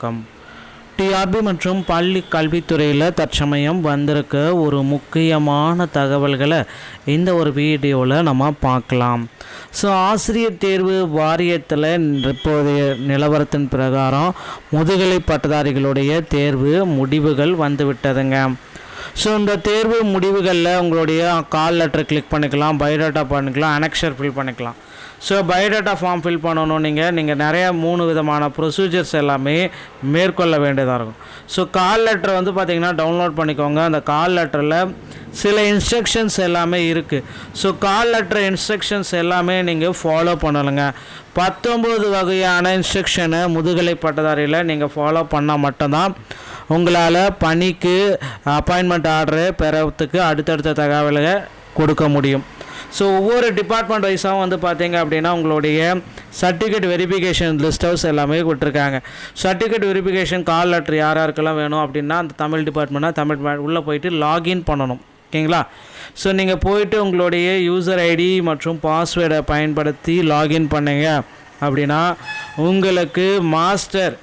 வணக்கம் டிஆர்பி மற்றும் பள்ளி கல்வித்துறையில் தற்சமயம் வந்திருக்க ஒரு முக்கியமான தகவல்களை இந்த ஒரு வீடியோவில் நம்ம பார்க்கலாம். ஸோ ஆசிரியர் தேர்வு வாரியத்தில் இப்போதைய நிலவரத்தின் பிரகாரம் முதுகலை பட்டதாரிகளுடைய தேர்வு முடிவுகள் வந்துவிட்டதுங்க. ஸோ இந்த தேர்வு முடிவுகளில் உங்களுடைய கால் லெட்டர் கிளிக் பண்ணிக்கலாம் பயோடேட்டா பண்ணிக்கலாம் அனெக்ஷர் ஃபில் பண்ணிக்கலாம். ஸோ பயோடேட்டா ஃபார்ம் ஃபில் பண்ணணும். நீங்கள் நீங்கள் நிறையா மூணு விதமான ப்ரொசீஜர்ஸ் எல்லாமே மேற்கொள்ள வேண்டியதாக இருக்கும். ஸோ கால் லெட்டர் வந்து பார்த்திங்கன்னா டவுன்லோட் பண்ணிக்கோங்க. அந்த கால் லெட்டரில் சில இன்ஸ்ட்ரக்ஷன்ஸ் எல்லாமே இருக்குது ஸோ கால் லெட்டர் இன்ஸ்ட்ரக்ஷன்ஸ் எல்லாமே நீங்கள் ஃபாலோ பண்ணணுங்க. பத்தொம்பது வகையான இன்ஸ்ட்ரக்ஷனை முதுகலை பட்டதாரியில் நீங்கள் ஃபாலோ பண்ணால் மட்டும்தான் உங்களால் பணிக்கு அப்பாயின்மெண்ட் ஆர்டரு பெறத்துக்கு அடுத்தடுத்த தகவல்களை கொடுக்க முடியும். ஸோ ஒவ்வொரு டிபார்ட்மெண்ட் வைஸாகவும் வந்து பார்த்தீங்க அப்படின்னா உங்களுடைய சர்டிஃபிகேட் வெரிஃபிகேஷன் லிஸ்ட் ஹவுஸ் எல்லாமே கொடுத்துருக்காங்க. சர்டிஃபிகேட் வெரிஃபிகேஷன் கால் லெட்டர் யார் யாருக்கெல்லாம் வேணும் அப்படின்னா அந்த தமிழ் டிபார்ட்மெண்ட்னா தமிழ் உள்ளே போயிட்டு லாகின் பண்ணணும். ஓகேங்களா? ஸோ நீங்கள் போயிட்டு உங்களுடைய யூசர் ஐடி மற்றும் பாஸ்வேர்டை பயன்படுத்தி லாகின் பண்ணுங்க அப்படின்னா உங்களுக்கு master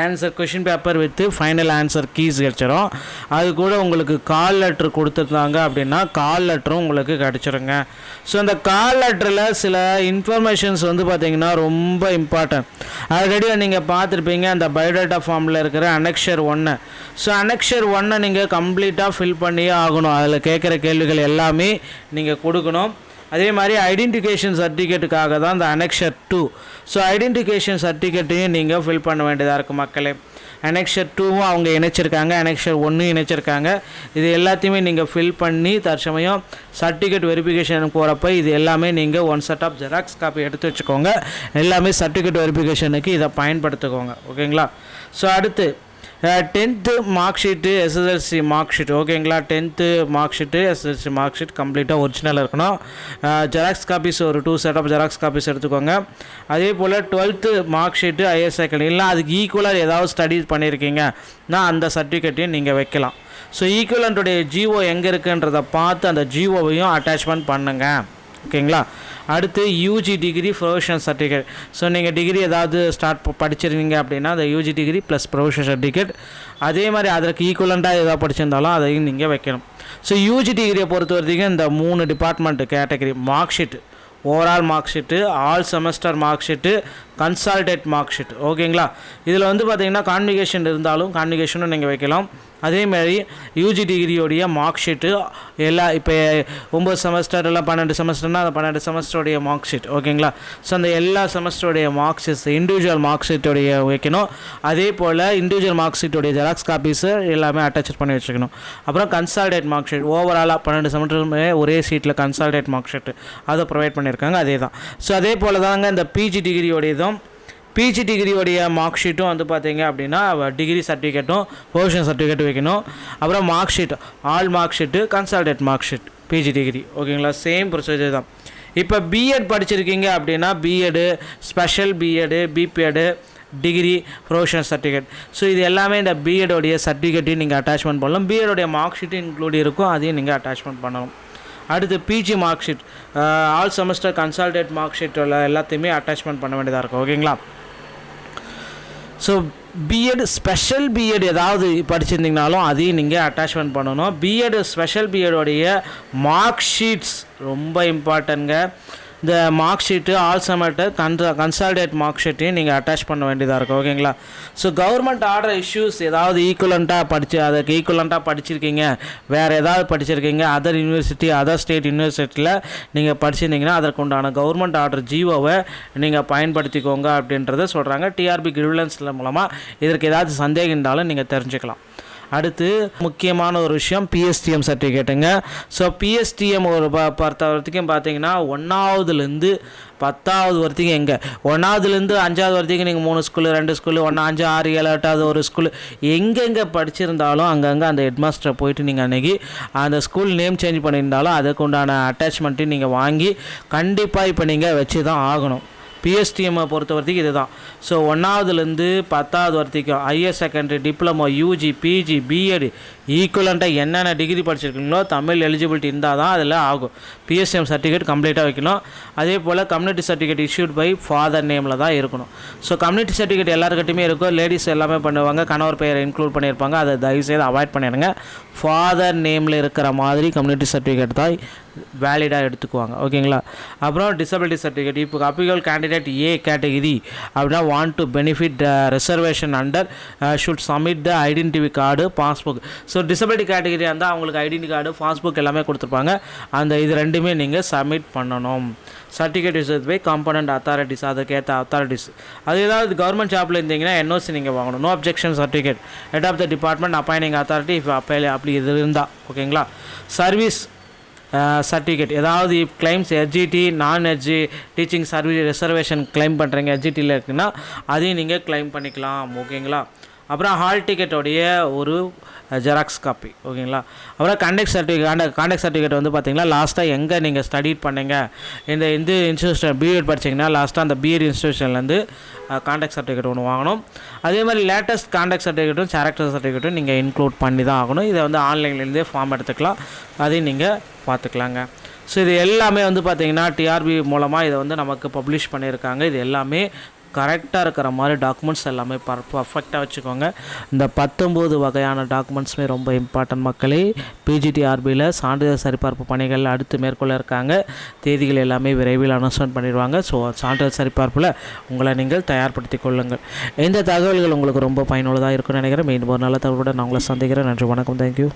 answer question paper with final answer keys கிடச்சிரும். அது கூட உங்களுக்கு கால் லெட்ரு கொடுத்துருந்தாங்க அப்படின்னா கால் லெட்டரும் உங்களுக்கு கிடச்சிருங்க. ஸோ அந்த கால் லெட்டரில் சில இன்ஃபர்மேஷன்ஸ் வந்து பார்த்திங்கன்னா ரொம்ப இம்பார்ட்டன்ட் ஆல்ரெடி நீங்கள் பார்த்துருப்பீங்க அந்த பயோடேட்டா ஃபார்மில் இருக்கிற அனெக்ஷர் ஒன்று ஸோ அனெக்ஷர் ஒன்னை நீங்கள் கம்ப்ளீட்டாக ஃபில் பண்ணியே ஆகணும். அதில் கேட்குற கேள்விகள் எல்லாமே நீங்கள் கொடுக்கணும். அதே மாதிரி ஐடென்டிஃபிகேஷன் சர்டிஃபிகேட்டுக்காக தான் இந்த அனெக்ஷர் டூ ஸோ ஐடென்டிஃபிகேஷன் சர்டிஃபிகேட்டையும் நீங்கள் ஃபில் பண்ண வேண்டியதாக இருக்குது மக்களே. அனெக்ஷர் டூவும் அவங்க இணைச்சிருக்காங்க அனெக்ஷர் ஒன்றும் இணைச்சிருக்காங்க. இது எல்லாத்தையுமே நீங்கள் ஃபில் பண்ணி தற்சமயம் சர்டிஃபிகேட் வெரிஃபிகேஷன் போகிறப்ப இது எல்லாமே நீங்கள் one set of xerox copy எடுத்து வச்சுக்கோங்க. எல்லாமே சர்டிஃபிகேட் வெரிஃபிகேஷனுக்கு இதை பயன்படுத்திக்கோங்க. ஓகேங்களா ஸோ அடுத்து tenth mark sheet SSLC mark sheet ஓகேங்களா tenth mark sheet SSLC mark sheet கம்ப்ளீட்டாக ஒரிஜினல் இருக்கணும். Uh, ஜெராக்ஸ் காப்பீஸ் ஒரு two set of xerox copies எடுத்துக்கோங்க. அதே போல் twelfth mark sheet is second இல்லை அதுக்கு ஈக்குவலாக ஏதாவது ஸ்டடீஸ் பண்ணியிருக்கீங்கன்னா அந்த சர்டிஃபிகேட்டையும் நீங்கள் வைக்கலாம். ஸோ ஈக்குவலண்ட்டுடைய ஜிஓ எங்கே இருக்குன்றதை பார்த்து அந்த ஜிஓவையும் அட்டாச்மெண்ட் பண்ணுங்கள் ஓகேங்களா? அடுத்து UG degree professional certificate so நீங்கள் டிகிரி ஏதாவது ஸ்டார்ட் படிச்சிருந்தீங்க அப்படின்னா அந்த UG degree plus professional certificate அதே மாதிரி அதற்கு ஈக்குவலண்ட்டாக ஏதாவது படிச்சிருந்தாலும் அதையும் நீங்கள் வைக்கணும். ஸோ யூஜி டிகிரியை பொறுத்த வரைக்கும் இந்த மூணு department category mark sheet overall mark sheet all semester mark sheet consolidated mark sheet. ஓகேங்களா? இதில் வந்து பார்த்தீங்கன்னா கான்விகேஷன் இருந்தாலும் கான்விகேஷனும் நீங்கள் வைக்கலாம். அதேமாதிரி யூஜி டிகிரியோடைய மார்க் ஷீட்டு எல்லா இப்போ ஒம்பது செமஸ்டர் இல்லை பன்னெண்டு செமஸ்டர்னால் அந்த பன்னெண்டு செமஸ்டருடைய மார்க் ஷீட். ஓகேங்களா? ஸோ அந்த எல்லா செமஸ்டருடைய மார்க் ஷீட்ஸ் இண்டிவிஜுவல் மார்க் ஷீட்டுடைய வைக்கணும். அதே போல் இண்டிவிஜுவல் மார்க் ஷீட்டுடைய ஜெராக்ஸ் காப்பீஸு எல்லாமே அட்டாச் பண்ணி வச்சுக்கணும். அப்புறம் கன்சால்டேட் மார்க் ஷீட். ஓவராலாக பன்னெண்டு செமஸ்டருமே ஒரே சீட்டில் கன்சால்டேட் மார்க் ஷீட்டு. அதை ப்ரொவைட் பண்ணியிருக்காங்க அதே தான் ஸோ அதே போல் தாங்க இந்த பிஜி டிகிரியோடையதும் பிஜி டிகிரியோடைய மார்க் ஷீட்டும் வந்து பார்த்தீங்க அப்படின்னா டிகிரி சர்டிஃபிகேட்டும் ப்ரொஃபஷனல் சர்டிஃபிகேட் வைக்கணும். அப்புறம் mark sheet all mark sheet consolidated mark sheet PG degree ஓகேங்களா சேம் ப்ரொசீஜர் தான். இப்போ பிஎட் படிச்சிருக்கீங்க அப்படின்னா BEd special BEd BPEd degree professional certificate so இது எல்லாமே இந்த பிஎடோடைய சர்டிஃபிகேட்டையும் நீங்கள் அட்டாச்மெண்ட் பண்ணலாம். பிஎடோடைய மார்க் ஷீட்டும் இன்க்ளூட் இருக்கும் அதையும் நீங்கள் அட்டாச்மெண்ட் பண்ணணும் அடுத்து PG mark sheet all semester consolidated mark ஷீட்டில் எல்லாத்தையுமே அட்டாச்மெண்ட் பண்ண வேண்டியதாக இருக்கும். ஓகேங்களா ஸோ பிஎட் ஸ்பெஷல் பிஎட் ஏதாவது படிச்சிருந்தீங்கனாலும் அதையும் நீங்கள் அட்டாச்மெண்ட் பண்ணணும். பிஎட் ஸ்பெஷல் பிஎடோடைய மார்க் ஷீட்ஸ் ரொம்ப இம்பார்ட்டன்ங்க இந்த மார்க் ஷீட்டு ஆல் செமட்டர் கன்சா கன்சால்டேட் மார்க் ஷீட்டையும் நீங்கள் அட்டாச் பண்ண வேண்டியதாக இருக்கும் ஓகேங்களா ஸோ கவர்மெண்ட் ஆர்டர் இஷ்யூஸ் ஏதாவது ஈக்குவலண்ட்டாக படித்து அதுக்கு ஈக்குவலண்ட்டாக படிச்சிருக்கீங்க. வேறு ஏதாவது படிச்சிருக்கீங்க அதர் யூனிவர்சிட்டி அதர் ஸ்டேட் யூனிவர்சிட்டியில் நீங்கள் படிச்சிருந்தீங்கன்னா அதற்கு உண்டான கவர்மெண்ட் ஆர்டர் ஜீவோவை நீங்கள் பயன்படுத்திக்கோங்க அப்படின்றத சொல்கிறாங்க டிஆர்பி கிரிவலன்ஸில் மூலமாக இதற்கு ஏதாவது சந்தேகம் இருந்தாலும் நீங்கள் தெரிஞ்சுக்கலாம். அடுத்து முக்கியமான ஒரு விஷயம் பிஎஸ்டிஎம் சர்டிஃபிகேட்டுங்க ஸோ பிஎஸ்டிஎம் ஒரு ப பொறுத்த வரைக்கும் பார்த்தீங்கன்னா ஒன்றாவதுலேருந்து பத்தாவது வரைக்கும் எங்கே ஒன்றாவதுலேருந்து அஞ்சாவது வரைக்கும் நீங்கள் மூணு ஸ்கூலு ரெண்டு ஸ்கூலு ஒன்று அஞ்சு ஆறு ஏழு எட்டாவது ஒரு ஸ்கூலு எங்கெங்கே படிச்சிருந்தாலும் அங்கங்கே அந்த ஹெட்மாஸ்டரை போயிட்டு நீங்கள் அன்றைக்கி அந்த ஸ்கூல் நேம் சேஞ்ச் பண்ணியிருந்தாலும் அதுக்கு உண்டான அட்டாச்மெண்ட்டையும் நீங்கள் வாங்கி கண்டிப்பாக இப்போ நீங்கள் வச்சு தான் ஆகணும். பிஎஸ்டிஎம்மை பொறுத்த வரைக்கும் இதுதான். ஸோ ஒன்றாவதுலேருந்து பத்தாவது வரைக்கும் higher secondary diploma UG PG BEd ஈக்குவலண்ட்டாக என்னென்ன டிகிரி படிச்சிருக்கீங்களோ தமிழ் எலிஜிபிலிட்டி இருந்தால் தான் அதில் ஆகும். பிஎஸ்டிஎம் சர்டிஃபிகேட் கம்ப்ளீட்டாக வைக்கணும். அதே போல் community certificate issued by father நேமில் தான் இருக்கணும். ஸோ கம்யூனிட்டி சர்டிஃபிகேட் எல்லாருக்கிட்டையுமே இருக்கும். லேடிஸ் எல்லாமே பண்ணுவாங்க. கணவர் பெயரை இன்க்ளூட் பண்ணியிருப்பாங்க. அதை தயவுசெய்து அவாய்ட் பண்ணிடுங்க. ஃபாதர் நேமில் இருக்கிற மாதிரி கம்யூனிட்டி சர்டிஃபிகேட் தான் வேலிடாக எடுத்துக்குவாங்க. ஓகேங்களா? அப்புறம் டிசபிலிட்டி சர்டிஃபிகேட் இப்போ அப்பிகல் கேண்டிடேட் ஏ கேட்டகிரி அப்படின்னா want to benefit reservation under should submit the identity card passbook so disability category இருந்தால் அவங்களுக்கு ஐடென்டி கார்டு பாஸ்புக் எல்லாமே கொடுத்துருப்பாங்க. அந்த இது ரெண்டுமே நீங்கள் சப்மிட் பண்ணணும். Certificate is by competent authorities அதுக்கேற்ற அத்தாரிட்டிஸ் அது ஏதாவது கவர்மெண்ட் ஜாப்பில் இருந்தீங்கன்னா என்ஓசி நீங்கள் வாங்கணும். No objection certificate head of the department அப்பாயினிங் authority இப்போ அப்பையில் அப்படி இது இருந்தால் ஓகேங்களா? சர்வீஸ் சர்டிஃபிகேட் ஏதாவது கிளைம்ஸ் எஸ்ஜிடி நான் SG teaching service reservation claim பண்ணுறீங்க எஜிடியில் இருக்குன்னா அதையும் நீங்கள் கிளைம் பண்ணிக்கலாம் ஓகேங்களா அப்புறம் ஹால் டிக்கெட்டோடைய ஒரு ஜெராக்ஸ் காப்பி ஓகேங்களா? அப்புறம் கண்டக்ட் சர்டிஃபிகேட் கான்டாக்ட் சர்டிஃபிகேட் வந்து பார்த்தீங்கன்னா லாஸ்ட்டாக எங்கே நீங்கள் ஸ்டடி பண்ணீங்க? இந்த இந்த இன்ஸ்டியூஷன் பிஎட் படிச்சீங்கன்னா லாஸ்ட்டாக அந்த பிஎட் இன்ஸ்டியூஷன்லேருந்து காண்டக்ட் சர்டிஃபிகேட் ஒன்று வாங்கணும். அதே மாதிரி லேட்டஸ்ட் காண்டக்ட் சர்டிஃபிகேட்டும் கேரக்டர் சர்டிஃபிகேட்டும் நீங்கள் இன்க்ளூட் பண்ணி தான் ஆகணும். இதை வந்து ஆன்லைன்லேருந்தே ஃபார்ம் எடுத்துக்கலாம். அதையும் நீங்கள் பார்த்துக்கலாங்க. ஸோ இது எல்லாமே வந்து பார்த்திங்கன்னா டிஆர்பி மூலமாக இதை வந்து நமக்கு பப்ளிஷ் பண்ணியிருக்காங்க. இது எல்லாமே கரெக்டாக இருக்கிற மாதிரி டாக்குமெண்ட்ஸ் எல்லாமே பர் பர்ஃபெக்டாக வச்சுக்கோங்க. இந்த பத்தொம்போது வகையான டாக்குமெண்ட்ஸுமே ரொம்ப இம்பார்ட்டன்ட் மக்களே. பிஜிடிஆர்பியில் சான்றிதழ் சரிபார்ப்பு பணிகள் அடுத்து மேற்கொள்ள இருக்காங்க. தேதிகள் எல்லாமே விரைவில் அனௌன்ஸ்மெண்ட் பண்ணிடுவாங்க. ஸோ சான்றிதழ் சரிபார்ப்பில் உங்களை நீங்கள் தயார்படுத்தி கொள்ளுங்கள். இந்த தகவல்கள் உங்களுக்கு ரொம்ப பயனுள்ளதாக இருக்கும்னு நினைக்கிறேன். மீண்டும் ஒரு நல்ல தகவலுடன் நான் உங்களை சந்திக்கிறேன். நன்றி வணக்கம். தேங்க்யூ